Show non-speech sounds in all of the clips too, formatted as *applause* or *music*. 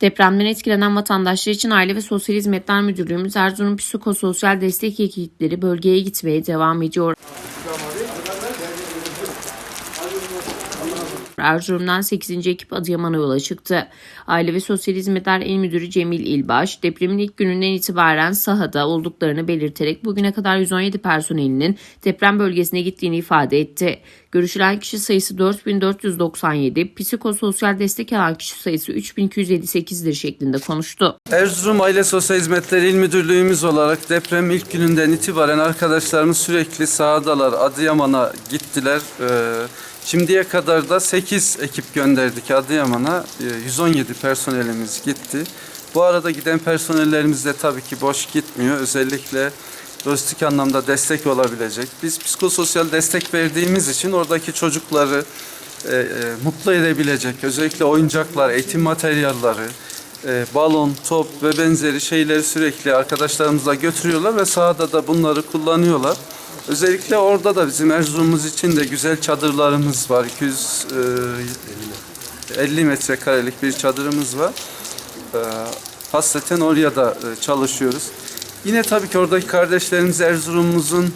Depremden etkilenen vatandaşlar için Aile ve Sosyal Hizmetler Müdürlüğümüz Erzurum Psikososyal Destek Ekipleri bölgeye gitmeye devam ediyor. Erzurum'dan 8. ekip Adıyaman'a yola çıktı. Aile ve Sosyal Hizmetler İl Müdürü Cemil İlbaş, depremin ilk gününden itibaren sahada olduklarını belirterek bugüne kadar 117 personelinin deprem bölgesine gittiğini ifade etti. Görüşülen kişi sayısı 4497, psikososyal destek alan kişi sayısı 3278'dir şeklinde konuştu. Erzurum Aile Sosyal Hizmetleri İl Müdürlüğümüz olarak deprem ilk gününden itibaren arkadaşlarımız sürekli sahadalar. Adıyaman'a gittiler. Ee, şimdiye kadar da 8 ekip gönderdik Adıyaman'a. Ee, 117 personelimiz gitti. Bu arada giden personellerimiz de tabii ki boş gitmiyor. Özellikle lojistik anlamda destek olabilecek. Biz psikososyal destek verdiğimiz için oradaki çocukları e, e, mutlu edebilecek özellikle oyuncaklar, eğitim materyalleri, e, balon, top ve benzeri şeyleri sürekli arkadaşlarımızla götürüyorlar ve sahada da bunları kullanıyorlar. Özellikle orada da bizim Erzurum'umuz için de güzel çadırlarımız var. 250 metrekarelik bir çadırımız var. E, hasreten oraya da e, çalışıyoruz. Yine tabii ki oradaki kardeşlerimiz Erzurum'umuzun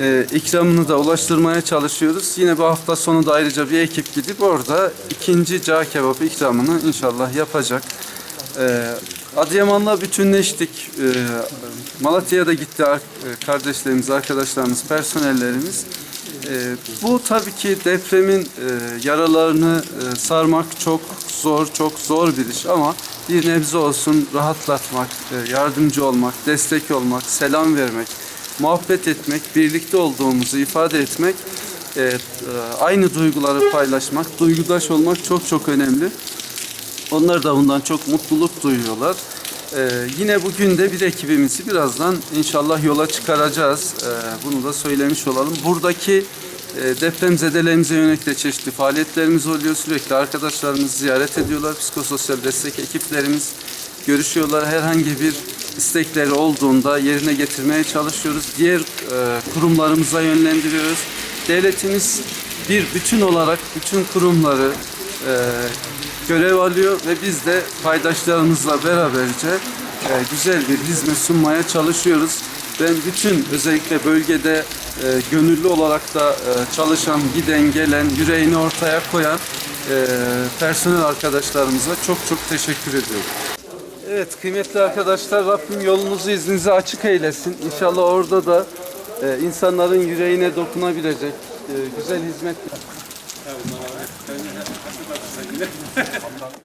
e, ikramını da ulaştırmaya çalışıyoruz. Yine bu hafta sonu da ayrıca bir ekip gidip orada ikinci cağ kebabı ikramını inşallah yapacak. E, Adıyaman'la bütünleştik. E, Malatya'ya da gitti e, kardeşlerimiz, arkadaşlarımız, personellerimiz. E, bu tabii ki depremin e, yaralarını e, sarmak çok zor, çok zor bir iş ama bir nebze olsun rahatlatmak, yardımcı olmak, destek olmak, selam vermek, muhabbet etmek, birlikte olduğumuzu ifade etmek, aynı duyguları paylaşmak, duygudaş olmak çok çok önemli. Onlar da bundan çok mutluluk duyuyorlar. Ee, yine bugün de bir ekibimizi birazdan inşallah yola çıkaracağız. Ee, bunu da söylemiş olalım. Buradaki e, depremzedelerimize yönelik de çeşitli faaliyetlerimiz oluyor. Sürekli arkadaşlarımız ziyaret ediyorlar. Psikososyal destek ekiplerimiz görüşüyorlar. Herhangi bir istekleri olduğunda yerine getirmeye çalışıyoruz. Diğer e, kurumlarımıza yönlendiriyoruz. Devletimiz bir bütün olarak bütün kurumları e, görev alıyor ve biz de paydaşlarımızla beraberce e, güzel bir hizmet sunmaya çalışıyoruz. Ben bütün özellikle bölgede e, gönüllü olarak da e, çalışan, giden, gelen, yüreğini ortaya koyan e, personel arkadaşlarımıza çok çok teşekkür ediyorum. Evet kıymetli arkadaşlar Rabbim yolunuzu izninizi açık eylesin. İnşallah orada da e, insanların yüreğine dokunabilecek e, güzel hizmet *laughs* 감사합니다.